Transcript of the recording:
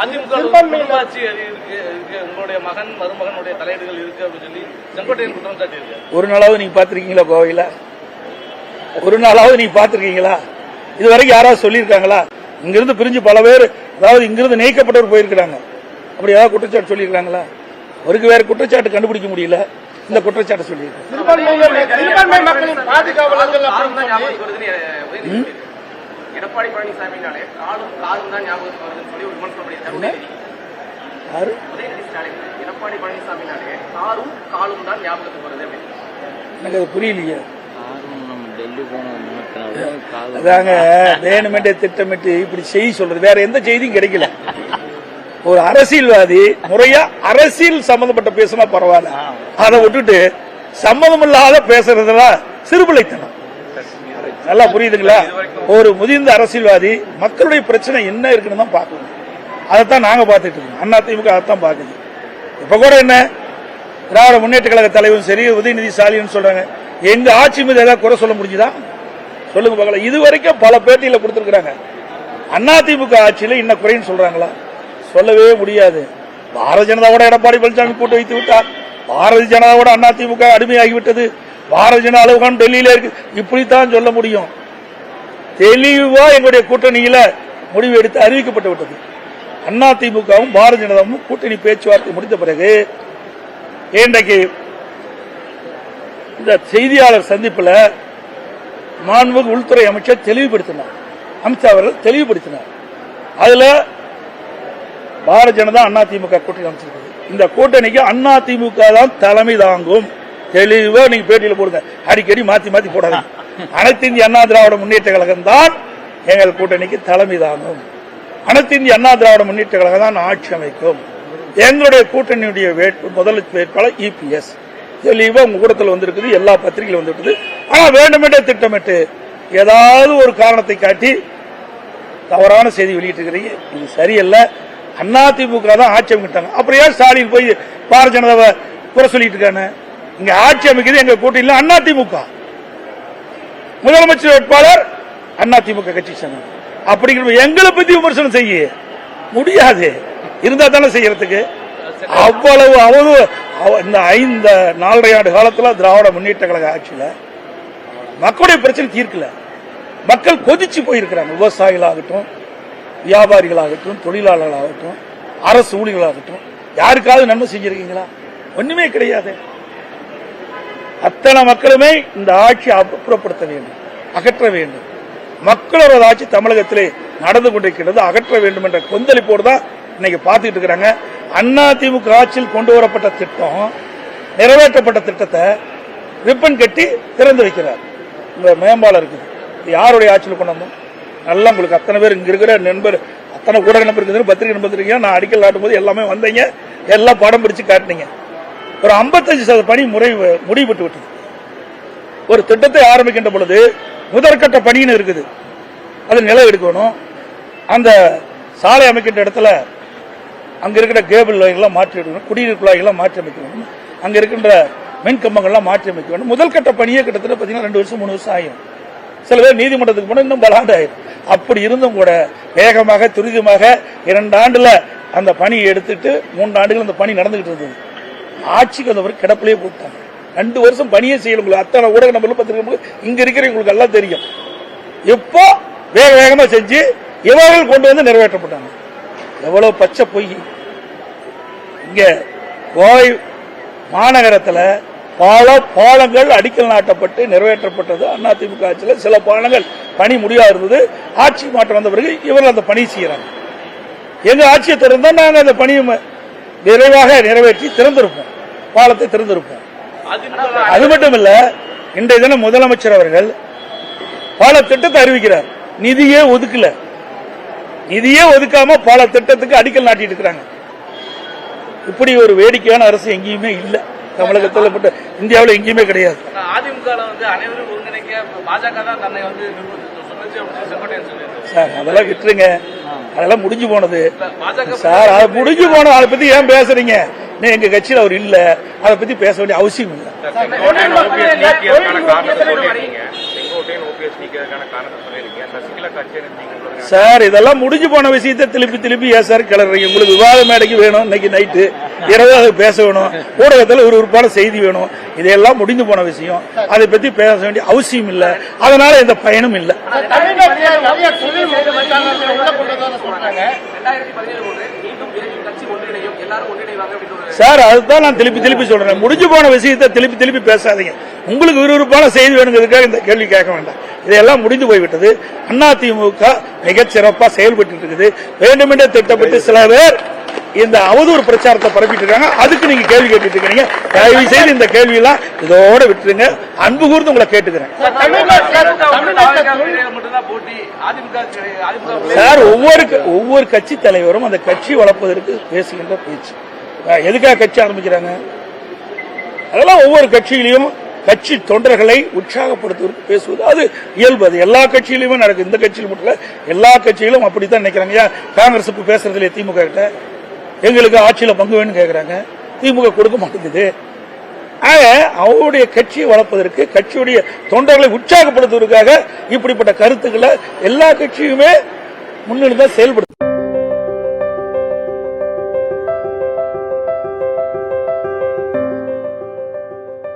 அதிமுக. உங்களுடைய மகன் மருமகனுடைய தலையீடுகள் இருக்கு அப்படின்னு சொல்லி செங்கோட்டையன் குற்றம் சாட்டியிருக்காரு. ஒரு நாளாவது நீங்க பாத்திருக்கீங்களா கோவையில? ஒரு நாளாவது நீங்க பாத்திருக்கீங்களா இது வரைக்கும் யாராவது சொல்லியிருக்காங்களா? இங்கிருந்து பிரிஞ்சு பல பேர் அதாவது இங்கிருந்து நீக்கப்பட்டவர் போயிருக்கிறாங்க. அப்படி ஏதாவது குற்றச்சாட்டு சொல்லியிருக்காங்களா? அவருக்கு வேற குற்றச்சாட்டு கண்டுபிடிக்க முடியல. இந்த குற்றச்சாட்டு சொல்லியிருக்காங்க. எடப்பாடி பழனிசாமினாலே காலும் காலும் தான் ஞாபகத்துக்கு வருதுன்னு சொல்லி விமர்சனம் பண்ணியிருக்காரு. உதயநிதி. யாரு? உதயநிதி ஸ்டாலின். எடப்பாடி பழனிசாமினாலே காலும் காலும் தான் ஞாபகத்துக்கு வருது அப்படின்னு. எனக்கு அது புரியலையே. அதாங்க வேணுமென்றே திட்டமிட்டு இப்படி செய்தி சொல்றது. வேற எந்த செய்தியும் கிடைக்கல. ஒரு அரசியல்வாதி முறையா அரசியல் சம்பந்தப்பட்ட பேசினா பரவாயில்ல. அதை விட்டுட்டு சம்மதம் இல்லாத பேசுறதுலாம் சிறுபிள்ளைத்தனம். நல்லா புரியுதுங்களா? ஒரு முதிர்ந்த அரசியல்வாதி மக்களுடைய பிரச்சனை என்ன இருக்குன்னு தான் பார்க்கணும். அதைத்தான் நாங்க பார்த்துட்டு இருக்கோம். அண்ணா திமுக அதைத்தான் பார்க்குது. இப்ப கூட என்ன? திராவிட முன்னேற்ற கழக தலைவரும் சரி உதயநிதி ஸ்டாலின் சொல்றாங்க. எங்க ஆட்சி மீது ஏதாவது குறை சொல்ல முடிஞ்சுதா? சொல்லுங்க பார்க்கலாம் இது வரைக்கும் பல பேட்டியில அண்ணா அதிமுக ஆட்சியில இன்ன குறைன்னு சொல்றாங்களா? சொல்லவே முடியாது. பாரதிய ஜனதாவோட எடப்பாடி பழனிசாமி கூட்டு வைத்து விட்டார். பாரதிய ஜனதாவோட அதிமுக அடிமையாகிவிட்டது. பாரதிய ஜனதா அலுவலகம் டெல்லியில இருக்கு. இப்படித்தான் சொல்ல முடியும். தெளிவா எங்களுடைய கூட்டணியில முடிவு எடுத்து அறிவிக்கப்பட்டு விட்டது. அதிமுகவும் பாரதிய ஜனதாவும் கூட்டணி பேச்சுவார்த்தை முடித்த பிறகு இன்றைக்கு இந்த செய்தியாளர் சந்திப்பில் மாண்புமிகு உள்துறை அமைச்சர் தெளிவுபடுத்தினார். அமித்ஷா அவர்கள் தெளிவுபடுத்தினார். அதுல பாரதிய ஜனதா அண்ணா திமுக கூட்டணி அமைச்சிருக்குது இந்த கூட்டணிக்கு அண்ணா திமுக தான் தலைமை தாங்கும். தெளிவா நீங்க பேட்டியில போடுங்க. அடிக்கடி மாத்தி மாத்தி போடாதீங்க. அனைத்து இந்திய அண்ணா திராவிட முன்னேற்ற கழகம் தான் எங்கள் கூட்டணிக்கு தலைமை தாங்கும். அனைத்து இந்திய அண்ணா திராவிட முன்னேற்ற கழகம் தான் ஆட்சி அமைக்கும். எங்களுடைய கூட்டணியுடைய வேட்பு முதல் வேட்பாளர் இபிஎஸ் தெளிவா உங்க கூட்டத்தில் வந்திருக்குது எல்லா பத்திரிகையிலும் வந்திருக்குது. ஆனா வேண்டுமென்றே திட்டமிட்டு ஏதாவது ஒரு காரணத்தை காட்டி தவறான செய்தி வெளியிட்டிருக்கிறீங்க. இது சரியல்ல. அதிமுக தான் ஆட்சி அமைக்கிட்டாங்க அப்புறம் ஏன் ஸ்டாலின் போய் பாரதிய ஜனதாவை குறை சொல்லிட்டு இருக்கானே? இங்க ஆட்சி அமைக்கிறது எங்க கூட்டணியில் திமுக. முதலமைச்சர் வேட்பாளர் அண்ணா திமுக கட்சி சொன்னாங்க அப்படிங்கிற எங்களை பத்தி விமர்சனம் செய்ய. முடியாது. இருந்தா தானே செய்யறதுக்கு. அவ்வளவு அவ்வளவு இந்த ஐந்து நாலரை ஆண்டு காலத்துல திராவிட முன்னேற்ற கழக ஆட்சியில மக்களுடைய பிரச்சனை தீர்க்கல. மக்கள் கொதிச்சு போயிருக்கிறாங்க. விவசாயிகளாகட்டும் வியாபாரிகளாகட்டும் தொழிலாளர்களாகட்டும் அரசு ஊழியர்களாகட்டும். யாருக்காவது நன்மை செஞ்சிருக்கீங்களா? ஒண்ணுமே கிடையாது. அத்தனை மக்களுமே இந்த ஆட்சி அப்புறப்படுத்த வேண்டும் அகற்ற வேண்டும். மக்களோட ஆட்சி தமிழகத்திலே நடந்து கொண்டிருக்கிறது அகற்ற வேண்டும் என்ற கொந்தளிப்போடு தான் இன்னைக்கு பார்த்துட்டு இருக்கிறாங்க. அண்ணா திமுக ஆட்சியில் கொண்டு வரப்பட்ட திட்டம் நிறைவேற்றப்பட்ட திட்டத்தை ரிப்பன் கட்டி திறந்து வைக்கிறார். இந்த மேம்பாலம் இருக்குது. யாருடைய ஆட்சியில் கொண்டு வந்தோம்? நல்லா உங்களுக்கு அத்தனை பேர் இங்க இருக்கிற நண்பர் அத்தனை ஊடக நம்பர் இருக்குது பத்திரிகை நம்பர் இருக்கீங்க நான் அடிக்கல் நாட்டும் போது எல்லாமே வந்தீங்க. எல்லாம் படம் பிடிச்சு காட்டினீங்க. ஒரு 55% சதவீத பணி முறை முடிவுபட்டு விட்டது. ஒரு திட்டத்தை ஆரம்பிக்கின்ற பொழுது முதற்கட்ட பணின்னு இருக்குது. அது நிலம் எடுக்கணும். அந்த சாலை அமைக்கின்ற இடத்துல அங்கே இருக்கிற கேபிள் லைன்லாம் மாற்றி எடுக்கணும். குடிநீர் குழாய்கள்லாம் மாற்றி அமைக்க வேண்டும். அங்கே இருக்கின்ற மின் கம்பங்கள்லாம் மாற்றி அமைக்க வேண்டும். முதல் கட்ட பணியே கிட்டத்தட்ட பார்த்தீங்கன்னா ரெண்டு வருஷம் மூணு வருஷம் ஆகும் சில பேர் நீதிமன்றத்துக்கு போனால் இன்னும் பல ஆண்டு அப்படி இருந்தும் கூட வேகமாக துரிதமாக இரண்டு ஆண்டில் அந்த பணியை எடுத்துட்டு மூன்று ஆண்டுகள் அந்த பணி நடந்துகிட்டு இருந்தது. ஆட்சிக்கு வந்தவர் கிடப்பிலே போட்டாங்க. ரெண்டு வருஷம் பணியே செய்யல உங்களுக்கு. அத்தனை ஊடக நம்பர்ல பத்திரிக்கை இங்க இருக்கிற உங்களுக்கு எல்லாம் தெரியும். இப்போ வேக வேகமா செஞ்சு இவர்கள் கொண்டு வந்து நிறைவேற்றப்பட்டாங்க. எவ்வளவு பச்சை பொய். இங்க கோவை மாநகரத்துல பல பாலங்கள் அடிக்கல் நாட்டப்பட்டு நிறைவேற்றப்பட்டது. அதிமுக ஆட்சியில் சில பாலங்கள் பணி முடிவா இருந்தது. ஆட்சி மாற்றம் வந்த பிறகு இவர்கள் அந்த பணி செய்யறாங்க. எங்க ஆட்சியை திறந்தா நாங்க அந்த பணியை விரைவாக நிறைவேற்றி திறந்திருப்போம். பாலத்தை திறந்திருப்போம். அது மட்டும் இல்ல இன்றைய தினம் முதலமைச்சர் அவர்கள் பல திட்டத்தை அறிவிக்கிறார். நிதியே ஒதுக்கல. நிதியே ஒதுக்காம பல திட்டத்துக்கு அடிக்கல் நாட்டிட்டு இருக்கிறாங்க. இப்படி ஒரு வேடிக்கையான அரசு எங்கேயுமே இல்ல. தமிழகத்தில் மட்டும் இந்தியாவில் எங்கேயுமே கிடையாது. சார் அதெல்லாம் விட்டுருங்க. அதெல்லாம் முடிஞ்சு போனது. சார் முடிஞ்சு போனது அதை பத்தி ஏன் பேசுறீங்க? நீ எங்க கட்சியில் அவர் இல்ல. அதை பத்தி பேச வேண்டிய அவசியம் இல்லை. சார் இதெல்லாம் முடிஞ்சு போன விஷயத்தை திருப்பி திருப்பி ஏன் சார் கிளறீங்க? உங்களுக்கு விவாத மேடைக்கு வேணும் இன்னைக்கு நைட்டு. இரவு அதை பேச வேணும். ஊடகத்தில் ஒரு உறுப்பான செய்தி வேணும். இதெல்லாம் முடிஞ்சு போன விஷயம். அதை பத்தி பேச வேண்டிய அவசியம் இல்லை. அதனால எந்த பயனும் இல்லை. சார் அதுதான் நான் திருப்பி திருப்பி சொல்றேன். முடிஞ்சு போன விஷயத்தை திருப்பி திருப்பி பேசாதீங்க. உங்களுக்கு விறுவிறுப்பான செய்தி வேணுங்கிறதுக்காக இந்த கேள்வி கேட்க வேண்டாம். இதெல்லாம் முடிந்து போய்விட்டது. அதிமுக மிகச்சிறப்பாக செயல்பட்டு இருக்குது. வேண்டுமென்றே திட்டப்பட்டு சில பேர் இந்த அவதூறு பிரச்சாரத்தை பரப்பிட்டு இருக்காங்க. அதுக்கு நீங்க கேள்வி கேட்டுட்டு இருக்கீங்க. தயவு செய்து இந்த கேள்வி எல்லாம் இதோட விட்டுருங்க. அன்பு கூர்ந்து உங்களை கேட்டுக்கிறேன். சார் ஒவ்வொரு ஒவ்வொரு கட்சி தலைவரும் அந்த கட்சி வளர்ப்பதற்கு பேசுகின்ற பேச்சு. எதுக்காக கட்சி ஆரம்பிக்கிறாங்க? அதெல்லாம் ஒவ்வொரு கட்சியிலையும் கட்சி தொண்டர்களை உற்சாகப்படுத்துவதற்கு பேசுவது. அது இயல்பு. அது எல்லா கட்சியிலுமே நடக்குது. இந்த கட்சியில் மட்டும் இல்ல எல்லா கட்சியிலும் அப்படித்தான் நினைக்கிறாங்க. காங்கிரஸ் இப்ப பேசுறது இல்லையா திமுக கிட்ட எங்களுக்கு ஆட்சியில பங்கு வேணும்னு கேக்குறாங்க. திமுக கொடுக்க மாட்டேங்குது. ஆக அவருடைய கட்சியை வளர்ப்பதற்கு கட்சியுடைய தொண்டர்களை உற்சாகப்படுத்துவதற்காக இப்படிப்பட்ட கருத்துக்களை எல்லா கட்சியுமே முன்னிலை செயல்படுத்தும்